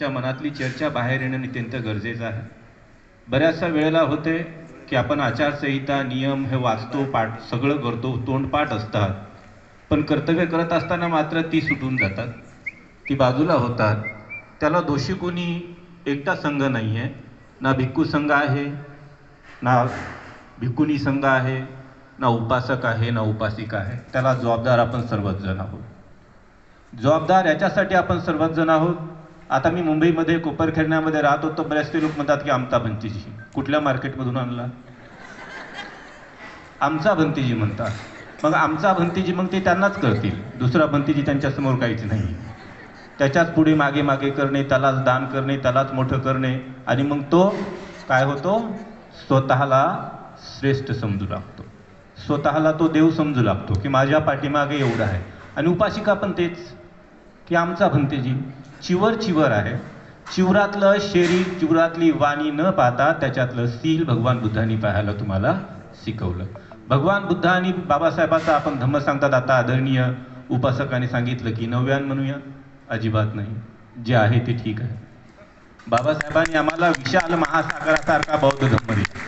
च्या मनातली चर्चा बाहेर येणं नित्यंत गरजेचं आहे. बऱ्याचशा वेळेला होते की आपण आचारसंहिता नियम हे वाचतो पाठ सगळं करतो तोंडपाठ असतात. पण कर्तव्य करत असताना मात्र ती सुटून जातात. ती बाजूला होतात. त्याला दोषी कोणी एकटा संघ नाही आहे ना भिक्खू संघ आहे ना भिक्खुनी संघ आहे ना उपासक आहे ना उपासिका आहे. त्याला जबाबदार आपण सर्वच जण आहोत. जबाबदार याच्यासाठी आपण सर्वच जण आहोत. आता मी मुंबईमध्ये कोपरखेडण्यामध्ये राहत होतो बरेचसे लोक म्हणतात की आमचा भंतीजी. कुठल्या मार्केटमधून आणला? आमचा भंतीजी म्हणतात. मग आमचा भंतीजी मग ते त्यांनाच करतील. दुसरा भंतीजी त्यांच्यासमोर काहीच नाही. त्याच्याच पुढे मागे मागे करणे त्यालाच दान करणे त्यालाच मोठं करणे. आणि मग तो काय होतो? स्वतःला श्रेष्ठ समजू लागतो. स्वतःला तो देव समजू लागतो की माझ्या पाठीमागे एवढं आहे. आणि उपासिका पण तेच. की आमचा भंतेजी चिवर चिवर आहे. चिवरातलं शेरी चिवरातली वाणी न पाहता त्याच्यातलं सील भगवान बुद्धांनी पाहायला तुम्हाला शिकवलं. भगवान बुद्ध आणि बाबासाहेबाचा आपण धम्म सांगतात आता आदरणीय उपासकाने सांगितलं की नव्यान म्हणूया अजिबात नाही. जे आहे ते ठीक आहे. बाबासाहेबांनी आम्हाला विशाल महासागरासारखा बौद्ध धम्म दिला.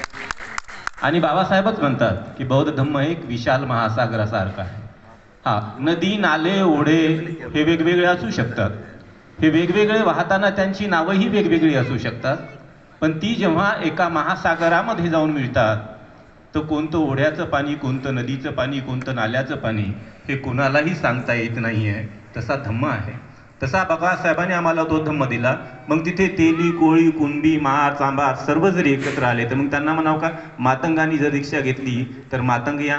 आणि बाबासाहेबच म्हणतात की बौद्ध धम्म एक विशाल महासागरासारखा आहे. हा नदी नाले ओढे हे वेगवेगळे असू शकतात. हे वेगवेगळे वाहताना त्यांची नावंही वेगवेगळी असू शकतात. पण ती जेव्हा एका महासागरामध्ये जाऊन मिळतात तर कोणतं ओढ्याचं पाणी कोणतं नदीचं पाणी कोणतं नाल्याचं पाणी हे कोणालाही सांगता येत नाही आहे तसा धम्म आहे. तसा बाबासाहेबांनी आम्हाला तो धम्म दिला. मग तिथे तेली कोळी कुणबी मार चांबार सर्व जरी एकत्र आले तर मग त्यांना म्हणावं का? मातंगाने जर रिक्षा घेतली तर मातंग या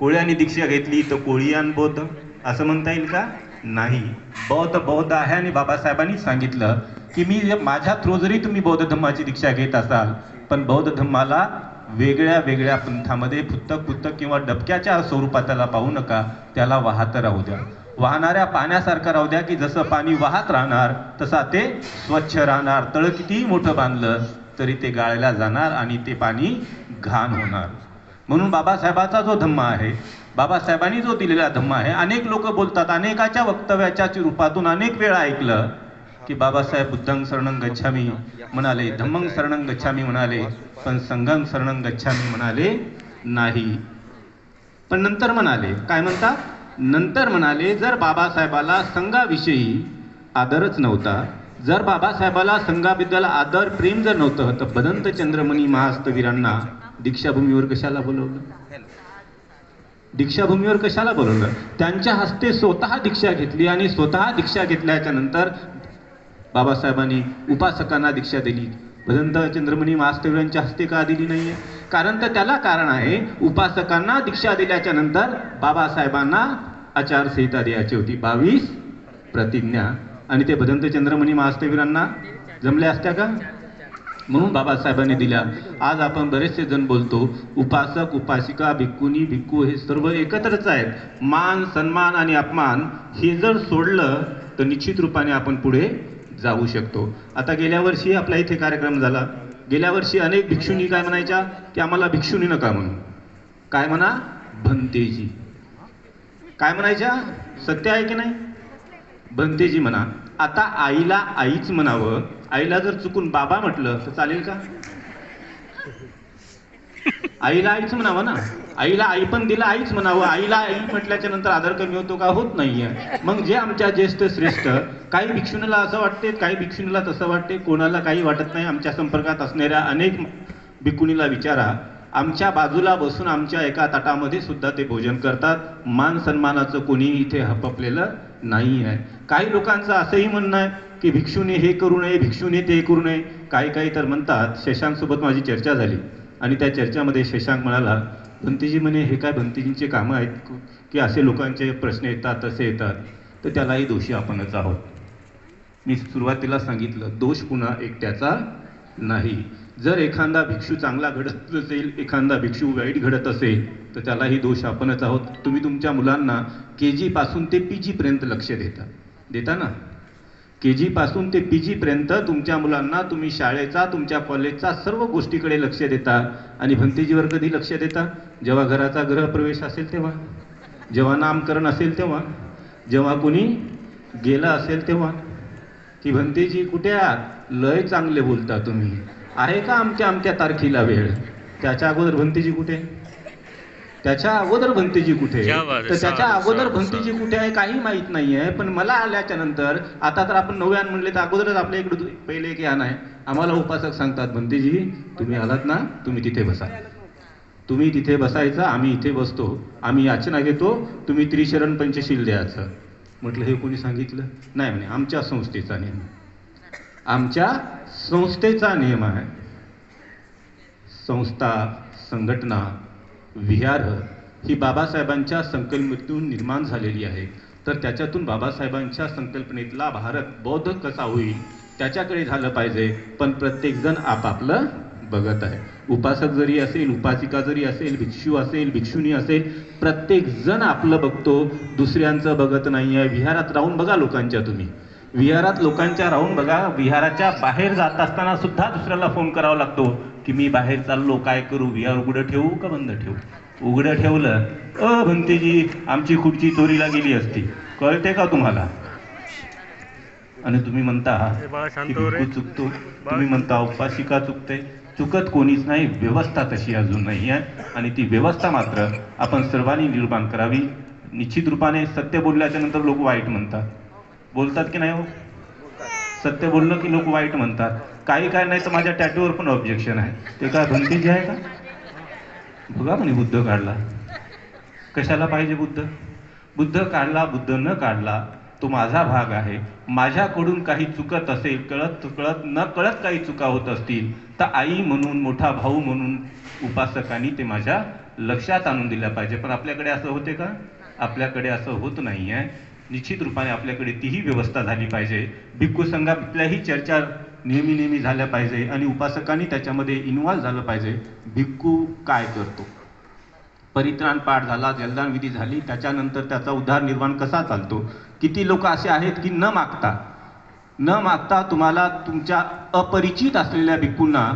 कोळ्याने दीक्षा घेतली तर कोळीयान बौद्ध असं म्हणता येईल का? नाही. बौद्ध बौद्ध आहे आणि बाबासाहेबांनी सांगितलं की मी माझ्या थ्रू जरी तुम्ही बौद्ध धम्माची दीक्षा घेत असाल पण बौद्ध धम्माला वेगळ्या वेगळ्या पंथामध्ये पुस्तक पुस्तक किंवा डबक्याच्या स्वरूपात त्याला पाहू नका. त्याला वाहत राहू द्या. वाहणाऱ्या पाण्यासारखं राहू द्या की जसं पाणी वाहत राहणार तसा ते स्वच्छ राहणार. तळ कितीही मोठं बांधलं तरी ते गाळल्या जाणार आणि ते पाणी घाण होणार. म्हणून बाबासाहेबाचा जो धम्म आहे बाबासाहेबांनी जो दिलेला धम्म आहे अनेक लोक बोलतात अनेकाच्या वक्तव्याच्या रूपातून अनेक वेळा ऐकलं की बाबासाहेब बुद्धंग शरणं गच्छामी म्हणाले धम्मंग शरणं गच्छामी म्हणाले पण संघं शरणं गच्छामी म्हणाले नाही. पण नंतर म्हणाले काय म्हणतात? नंतर म्हणाले जर बाबासाहेबाला संघाविषयी आदरच नव्हता जर बाबासाहेबाला संघाबद्दल आदर प्रेम जर नव्हतं तर बदंत चंद्रमणी महास्तवीरांना दीक्षाभूमीवर कशाला बोलवलं? दीक्षाभूमीवर कशाला बोलवलं? त्यांच्या हस्ते स्वतः दीक्षा घेतली आणि स्वतः दीक्षा घेतल्याच्या नंतर बाबासाहेबांनी उपासकांना दीक्षा दिली. भदंत चंद्रमणी महास्तवीरांच्या हस्ते का दिली नाहीये? कारण तर त्याला कारण आहे उपासकांना दीक्षा दिल्याच्या नंतर बाबासाहेबांना आचारसंहिता द्यायची होती. बावीस प्रतिज्ञा. आणि ते भदंत चंद्रमणी महास्तवीरांना जमल्या असत्या का? म्हणून बाबासाहेबांनी दिल्या. आज आपण बरेचसे जण बोलतो उपासक उपासिका भिक्कुनी भिक्खू हे सर्व एकत्रच आहेत. मान सन्मान आणि अपमान हे जर सोडलं तर निश्चित रूपाने आपण पुढे जाऊ शकतो. आता गेल्या वर्षी आपल्या इथे कार्यक्रम झाला. गेल्या वर्षी अनेक भिक्षुनी काय म्हणायच्या? की आम्हाला भिक्षुनी नका म्हणू काय म्हणा? भंतेजी. काय म्हणायच्या? सत्य आहे की नाही? भंतेजी म्हणा. आता आईला आईच म्हणावं आईला जर चुकून बाबा म्हटलं तर चालेल का? आईला आईच म्हणावं ना. आईला आई पण दिला आईच म्हणावं. आईला आई म्हटल्याच्या नंतर आदर कमी होतो का? होत नाहीये. मग जे आमच्या ज्येष्ठ श्रेष्ठ काही भिक्षुणीला असं वाटते काही भिक्षुणीला तसं वाटते. कोणाला काही वाटत नाही. आमच्या संपर्कात असणाऱ्या अनेक भिकुणीला विचारा. आमच्या बाजूला बसून आमच्या एका ताटामध्ये सुद्धा ते भोजन करतात. मान सन्मानाचं कोणी इथे हपपलेलं नाही आहे काही लोकांचं असंही म्हणणं आहे की भिक्षूने हे करू नये भिक्षूने ते करू नये. काही काही तर म्हणतात शशांकसोबत माझी चर्चा झाली. आणि त्या चर्चामध्ये शशांक म्हणाला भंतीजी म्हणे हे काय भंतीजींचे कामं आहेत की असे लोकांचे प्रश्न येतात तसे येतात? तर त्यालाही दोषी आपणच आहोत. मी सुरुवातीला सांगितलं दोष पुन्हा एकट्याचा नाही. जर एखादा भिक्षू चांगला घडत असेल एखादा भिक्षू वाईट घडत असेल तर त्यालाही दोष आपणच आहोत. तुम्ही तुमच्या मुलांना के जीपासून ते पी जीपर्यंत लक्ष देता. देता ना? के जी पासून ते पी जी पर्यंत तुमच्या मुलांना तुम्ही शाळेचा तुमच्या कॉलेजचा सर्व गोष्टीकडे लक्ष देता. आणि भंतीजीवर कधी लक्ष देता? जेव्हा घराचा गृहप्रवेश असेल तेव्हा? जेव्हा नामकरण असेल तेव्हा? जेव्हा कोणी गेलं असेल तेव्हा? की भंतीजी कुठे आहात? लय चांगले बोलता तुम्ही. आहे का आमच्या आमच्या तारखेला वेळ? त्याच्या अगोदर भंतीजी कुठे? त्याच्या अगोदर भंतेजी कुठे? आहे, तर त्याच्या अगोदर भंतेजी कुठे आहे काही माहीत नाहीये पण मला आल्याच्यानंतर आता तर आपण नव्यान म्हणले तर अगोदरच आपल्या इकडे पहिले एक यान आहे आम्हाला उपासक सांगतात भंतेजी तुम्ही आलात ना तुम्ही तिथे बसा. तुम्ही तिथे बसायचं आम्ही इथे बसतो. आम्ही याचना घेतो तुम्ही त्रिशरण पंचशील द्यायचं. म्हटलं हे कोणी सांगितलं? नाही म्हणे आमच्या संस्थेचा नियम आमच्या संस्थेचा नियम आहे. संस्था संघटना विहार ही बाबासाहेबांच्या संकल्पनेतून निर्माण झालेली आहे. तर त्याच्यातून बाबासाहेबांच्या संकल्पनेतला भारत बौद्ध कसा होईल त्याच्याकडे झालं पाहिजे. पण प्रत्येकजण आपापलं बघत आहे. उपासक जरी असेल उपासिका जरी असेल भिक्षू असेल भिक्षुनी असेल प्रत्येकजण आपलं बघतो. दुसऱ्यांचं बघत नाही आहे विहारात राहून बघा लोकांच्या तुम्ही. विहारात लोकांच्या राहून बघा. विहाराच्या बाहेर जात असताना सुद्धा दुसऱ्याला फोन करावा लागतो. की मी बाहेर चाललो काय करू? विहार उघडं ठेवू का बंद ठेवू? उघडं ठेवलं अ भंतेजी आमची खुर्ची चोरीला गेली असती. कळते का तुम्हाला? आणि तुम्ही म्हणता हो चुकतो. तुम्ही म्हणता उपासिका चुकते? चुकत कोणीच नाही व्यवस्था तशी अजून नाही आहे. आणि ती व्यवस्था मात्र आपण सर्वांनी निर्माण करावी. निश्चित रूपाने सत्य बोलल्याच्या नंतर लोक वाईट म्हणतात. बोलतात की नाही हो? सत्य बोललं की लोक वाईट म्हणतात? काही काय नाही तर माझ्या टॅटूवर पण ऑब्जेक्शन आहे. ते काय भंतीचे आहे का? बघा म्हणे बुद्ध काढला. कशाला पाहिजे बुद्ध? बुद्ध काढला बुद्ध न काढला तो माझा भाग आहे. माझ्याकडून काही चुकत असेल कळत कळत न कळत काही चुका होत असतील तर आई म्हणून मोठा भाऊ म्हणून उपासकांनी ते माझ्या लक्षात आणून दिल्या पाहिजे. पण आपल्याकडे असं होते का? आपल्याकडे असं होत नाही आहे निश्चित रूपाने आपल्याकडे तीही व्यवस्था झाली पाहिजे. भिक्खू संघातल्याही चर्चा नेहमी नेहमी झाल्या पाहिजे आणि उपासकांनी त्याच्यामध्ये इन्व्हॉल्व झालं पाहिजे. भिक्खू काय करतो? परित्राण पाठ झाला जलदान विधी झाली त्याच्यानंतर त्याचा उद्धार निर्माण कसा चालतो? किती लोक असे आहेत की न मागता न मागता तुम्हाला तुमच्या अपरिचित असलेल्या भिक्खूंना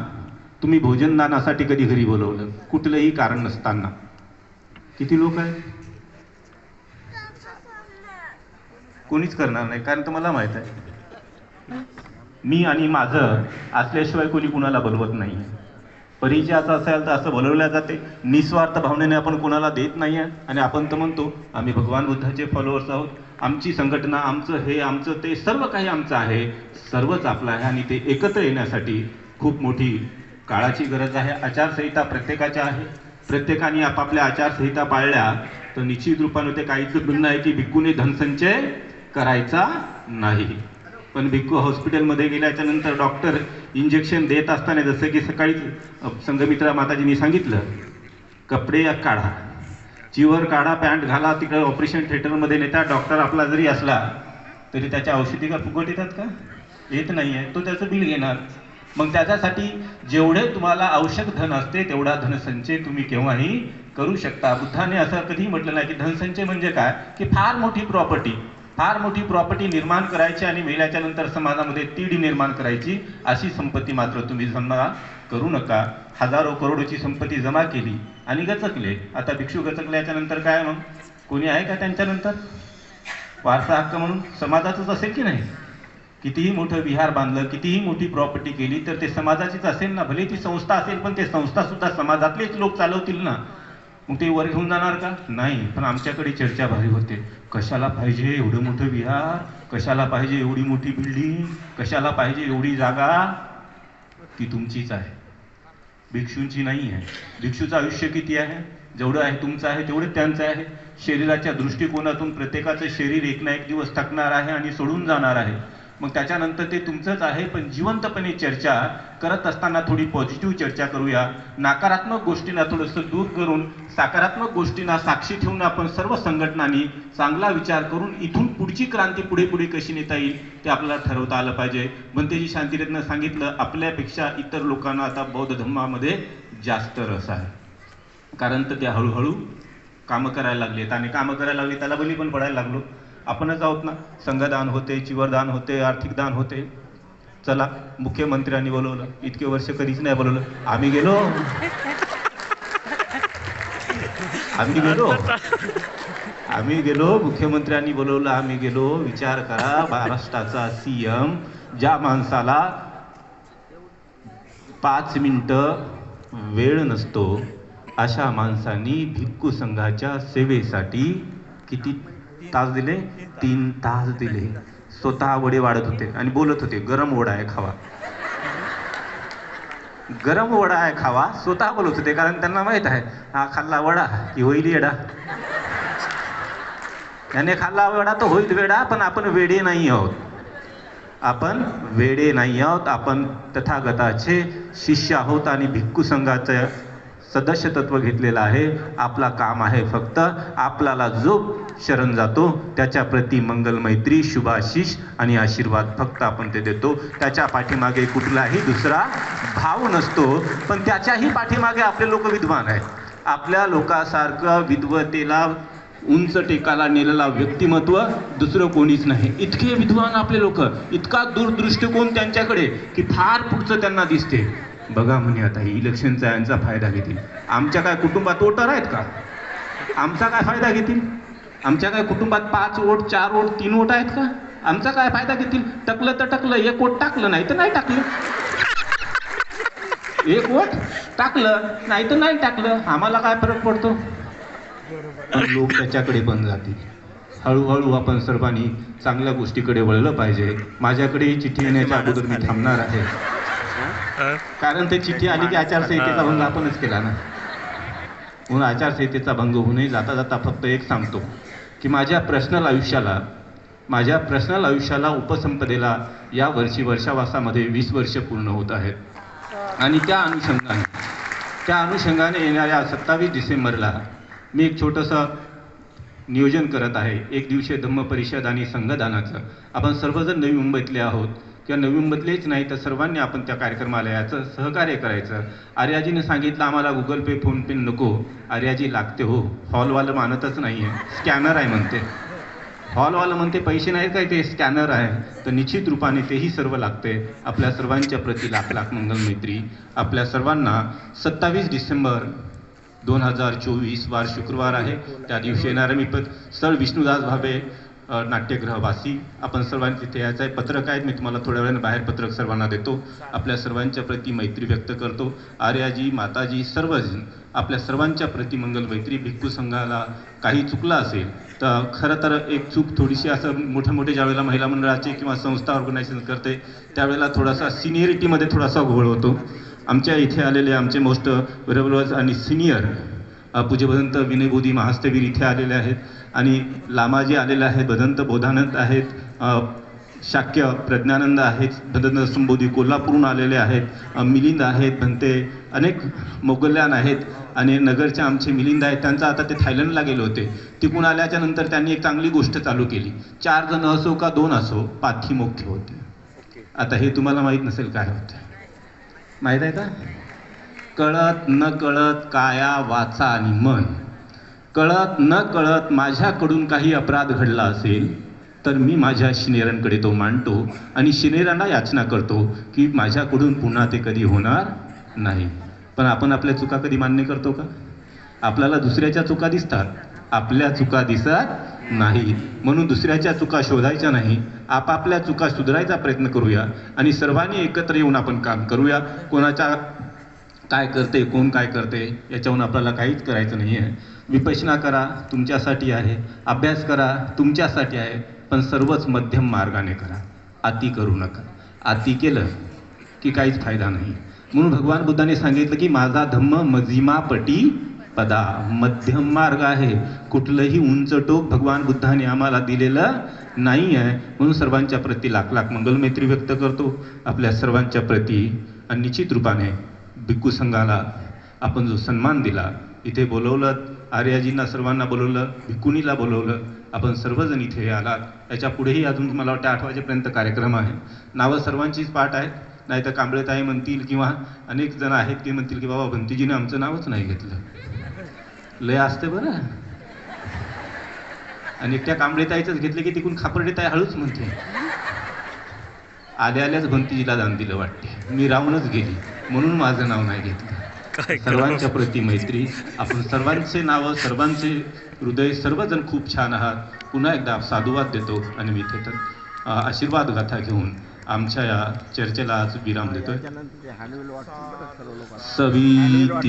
तुम्ही भोजनदानासाठी कधी घरी बोलवलं? कुठलंही कारण नसताना. किती लोक आहेत? कोणीच करणार नाही कारण तर मला माहीत आहे. मी आणि माझं असल्याशिवाय कोणी कुणाला बोलवत नाही. परिचयाचा असेल तर असं बोलवल्या जाते. निस्वार्थ भावनेने आपण कोणाला देत नाही आहे. आणि आपण तर म्हणतो आम्ही भगवान बुद्धाचे फॉलोअर्स आहोत. आमची संघटना आमचं हे आमचं ते सर्व काही आमचं आहे. सर्वच आपलं आहे आणि ते एकत्र येण्यासाठी खूप मोठी काळाची गरज आहे. आचारसंहिता प्रत्येकाच्या आहे. प्रत्येकाने आपापल्या आचारसंहिता पाळल्या तर निश्चित रूपाने ते काहीच भिन्न आहे की भिक्कूने धनसंचय करायचा नाही. पण भिक्खू हॉस्पिटलमध्ये गेल्याच्यानंतर डॉक्टर इंजेक्शन देत असताना जसं की सकाळी संघमित्रा माताजींनी सांगितलं कपडे या काढा. चिवर काढा पॅन्ट घाला तिकडे ऑपरेशन थिएटरमध्ये नेता डॉक्टर आपला जरी असला तरी त्याच्या औषधी का फुकट येतात का? येत नाही आहे तो त्याचं बिल घेणार. मग त्याच्यासाठी जेवढे तुम्हाला आवश्यक धन असते तेवढा धनसंचय तुम्ही केव्हाही करू शकता. बुद्धाने असं कधी म्हटलं नाही की धनसंचय म्हणजे काय? की फार मोठी प्रॉपर्टी फार मोठी प्रॉपर्टी निर्माण करायची आणि मेल्याच्या नंतर समाजामध्ये तीड निर्माण करायची अशी संपत्ती मात्र तुम्ही जमा करू नका. हजारो करोडोची संपत्ती जमा केली आणि गचकले. आता भिक्षू गचकल्याच्या नंतर काय मग? कोणी आहे का त्यांच्यानंतर वारसा हक्क म्हणून? समाजाचंच असेल की नाही? कितीही मोठं विहार बांधलं कितीही मोठी प्रॉपर्टी केली तर ते समाजाचीच असेल ना? भले ती संस्था असेल पण ते संस्था सुद्धा समाजातलेच लोक चालवतील ना? मग ते वर घेऊन जाणार का? नाही पण आमच्याकडे चर्चा भारी होते. कशाला पाहिजे एवढं मोठं विहार? कशाला पाहिजे एवढी मोठी बिल्डिंग कशाला पाहिजे एवढी जागा? ती तुमचीच आहे. भिक्षूंची नाही आहे. भिक्षूचं आयुष्य किती आहे? जेवढं आहे तुमचं आहे तेवढे त्यांचं आहे. शरीराच्या दृष्टिकोनातून प्रत्येकाचं शरीर एक ना एक दिवस थकणार आहे आणि सोडून जाणार आहे. मग त्याच्यानंतर ते तुमचंच आहे पण जिवंतपणे चर्चा करत असताना थोडी पॉझिटिव्ह चर्चा करूया. नकारात्मक गोष्टींना थोडंसं दूर करून सकारात्मक गोष्टींना साक्षी ठेवून आपण सर्व संघटनांनी चांगला विचार करून इथून पुढची क्रांती पुढे पुढे कशी नेता येईल ते आपल्याला ठरवता आलं पाहिजे. बनतेजी शांतिरत्न सांगितलं आपल्यापेक्षा इतर लोकांना आता बौद्ध धर्मामध्ये जास्त रस आहे. कारण तर ते हळूहळू कामं करायला लागलेत. आणि कामं करायला लागले त्याला बली पण पडायला लागलो. आपणच आहोत ना? संघदान होते चिवरदान होते आर्थिक दान होते. चला मुख्यमंत्र्यांनी बोलवलं. इतके वर्ष कधीच नाही बोलवलं. आम्ही गेलो. आम्ही गेलो. आम्ही गेलो मुख्यमंत्र्यांनी बोलवलं आम्ही गेलो. विचार करा महाराष्ट्राचा सीएम ज्या माणसाला पाच मिनटं वेळ नसतो अशा माणसांनी भिक्खू संघाच्या सेवेसाठी किती तास दिले तीन तास दिले. स्वतः वडे वाढत होते आणि बोलत होते गरम वडा आहे खावा. गरम वडा आहे खावा. स्वतः बोलत होते कारण त्यांना माहीत आहे हा खाल्ला वडा की होईल येडा. याने खाल्ला वडा तर होईल वेडा पण आपण वेडे नाही आहोत. आपण वेडे नाही आहोत. आपण तथागताचे शिष्य आहोत आणि भिक्खू संघाचं सदस्य तत्व घेतलेलं आहे. आपला काम आहे फक्त आपल्याला जो शरण जातो. त्याच्या प्रती मंगल मैत्री शुभाशिष आणि आशीर्वाद फक्त आपण ते देतो. त्याच्या पाठीमागे कुठलाही दुसरा भाव नसतो. पण त्याच्याही पाठीमागे आपले लोक विद्वान आहेत. आपल्या लोकासारखं विद्वतेला उंच टेकाला नेलेला व्यक्तिमत्व दुसरं कोणीच नाही. इतके विद्वान आपले लोक इतका दूरदृष्टिकोन त्यांच्याकडे की फार पुढचं त्यांना दिसते. बघा म्हणे आता इलेक्शनचा यांचा फायदा घेतील. आमच्या काय कुटुंबात वोटर आहेत का? आमचा काय फायदा घेतील? आमच्या काय कुटुंबात पाच वोट चार वोट तीन वोट आहेत का? आमचा काय फायदा घेतील? टकलं तर टकलं एक वोट टाकलं नाही तर नाही टाकलं. एक वोट टाकलं नाही तर नाही टाकलं. आम्हाला काय फरक पडतो? लोक त्याच्याकडे पण जातील. हळूहळू आपण सर्वांनी चांगल्या गोष्टीकडे वळलं पाहिजे. माझ्याकडे ही चिठ्ठी येण्याच्या अगोदर मी थांबणार आहे. कारण ते चिठ्ठी आली की आचारसंहितेचा भंग आपणच केला ना. म्हणून आचारसंहितेचा भंग होऊनही जाता जाता फक्त एक सांगतो. की माझ्या पर्सनल आयुष्याला माझ्या पर्सनल आयुष्याला उपसंपदेला या वर्षी वर्षावासामध्ये वीस वर्ष पूर्ण होत आहेत. आणि त्या अनुषंगाने त्या अनुषंगाने येणाऱ्या सत्तावीस डिसेंबरला मी एक छोटंसं नियोजन करत आहे. एक दिवशी धम्म परिषद आणि संघदानाचं. आपण सर्वजण नवी मुंबईतले आहोत. किंवा नवी मुंबईतलेच नाही तर सर्वांनी आपण त्या कार्यक्रमाला याचं सहकार्य करायचं. आर्याजीने सांगितलं आम्हाला गुगल पे फोन पे नको. आर्याजी लागते हो. हॉलवालं मानतच नाही आहे स्कॅनर आहे म्हणते. हॉलवालं म्हणते पैसे नाहीत काय ते? स्कॅनर आहे. तर निश्चित रूपाने तेही सर्व लागते आपल्या सर्वांच्या प्रति लाख लाख मंगल मैत्री आपल्या सर्वांना सत्तावीस डिसेंबर दोन हजार चोवीस वार शुक्रवार आहे. त्या दिवशी येणारं मी पद स्थळ विष्णुदास भावे नाट्यगृहवासी. आपण सर्वांनी तिथे यायचं आहे. पत्रक आहेत. मी तुम्हाला थोड्या वेळाने बाहेर पत्रक सर्वांना देतो. आपल्या सर्वांच्या प्रती मैत्री व्यक्त करतो. आर्याजी माताजी सर्वजण आपल्या सर्वांच्या प्रती मंगल मैत्री. भिक्खू संघाला काही चुकला असेल तर खरं तर एक चूक थोडीशी असं मोठे मोठे ज्यावेळेला महिला मंडळाचे किंवा संस्था ऑर्गनायझेशन करते त्यावेळेला थोडासा सिनियरिटीमध्ये थोडासा घोळ होतो. आमच्या इथे आलेले आमचे मोस्ट वेरेबलर्स आणि सिनियर पूजेपर्यंत विनयबोधी विनय महास्तवीर इथे आलेले आहेत. आणि लामाजी आलेले आहेत भदंत बोधानंद आहेत शाक्य प्रज्ञानंद आहेत भदंत संबोधी कोल्हापूरहून आलेले आहेत मिलिंद आहेत भंते अनेक मोगल्यान आहेत आणि नगरचे आमचे मिलिंद आहेत त्यांचं आता ते थायलंडला गेले होते. तिकून आल्याच्यानंतर त्यांनी एक चांगली गोष्ट चालू केली. चार जण असो का दोन असो पाथी मुख्य होते. आता हे तुम्हाला माहीत नसेल काय होतं. माहीत आहे का? कळत न कळत काया वाचा आणि मन. कळत न कळत माझ्याकडून काही अपराध घडला असेल तर मी माझ्या शिनेरांकडे तो मांडतो आणि शिनेरांना याचना करतो की माझ्याकडून पुन्हा ते कधी होणार नाही. पण आपण आपल्या चुका कधी मान्य करतो का? आपल्याला दुसऱ्याच्या चुका दिसतात आपल्या चुका दिसत नाही. म्हणून दुसऱ्याच्या चुका शोधायच्या नाही आपापल्या चुका सुधारायचा प्रयत्न करूया आणि सर्वांनी एकत्र येऊन आपण काम करूया. कोणाच्या काय करते कोण काय करते याच्याहून आपल्याला काहीच करायचं नाही आहे विपचना करा तुमच्यासाठी आहे. अभ्यास करा तुमच्यासाठी आहे. पण सर्वच मध्यम मार्गाने करा. अति करू नका. अति केलं की काहीच फायदा नाही. म्हणून भगवान बुद्धाने सांगितलं की माझा धम्म मजिमा पटी पदा. मध्यम मार्ग आहे. कुठलंही उंच टोक भगवान बुद्धाने आम्हाला दिलेलं नाही आहे. म्हणून सर्वांच्या प्रती लाख लाख मंगलमैत्री व्यक्त करतो. आपल्या सर्वांच्या प्रती आणि निश्चित रूपाने भिक्खू संघाला आपण जो सन्मान दिला इथे बोलवलं आर्याजींना सर्वांना बोलवलं भिक्कुनीला बोलवलं. आपण सर्वजण इथे आलात. याच्या पुढेही अजून मला वाटतं आठ वाजेपर्यंत कार्यक्रम आहे. नावं सर्वांचीच पाठ आहेत. नाही तर कांबळेताई म्हणतील किंवा अनेक जण आहेत ते म्हणतील की बाबा भंतीजीने आमचं नावच नाही घेतलं. लय असते बरं. आणि एकट्या कांबळेताईचंच घेतलं की तिकून खापर्डेताई हळूच म्हणते. आल्या आल्याच भंतीजीला दान दिलं वाटते. मी राहूनच गेली. म्हणून माझं नाव नाही घेतलं. सर्वांच्या प्रति मैत्री. आपण सर्वांचे नावं सर्वांचे हृदय सर्वजण खूप छान आहात. पुन्हा एकदा साधुवाद देतो आणि मी अ, आशीर्वाद गाथा घेऊन आमच्या या चर्चेला आज विराम देतोय. सविती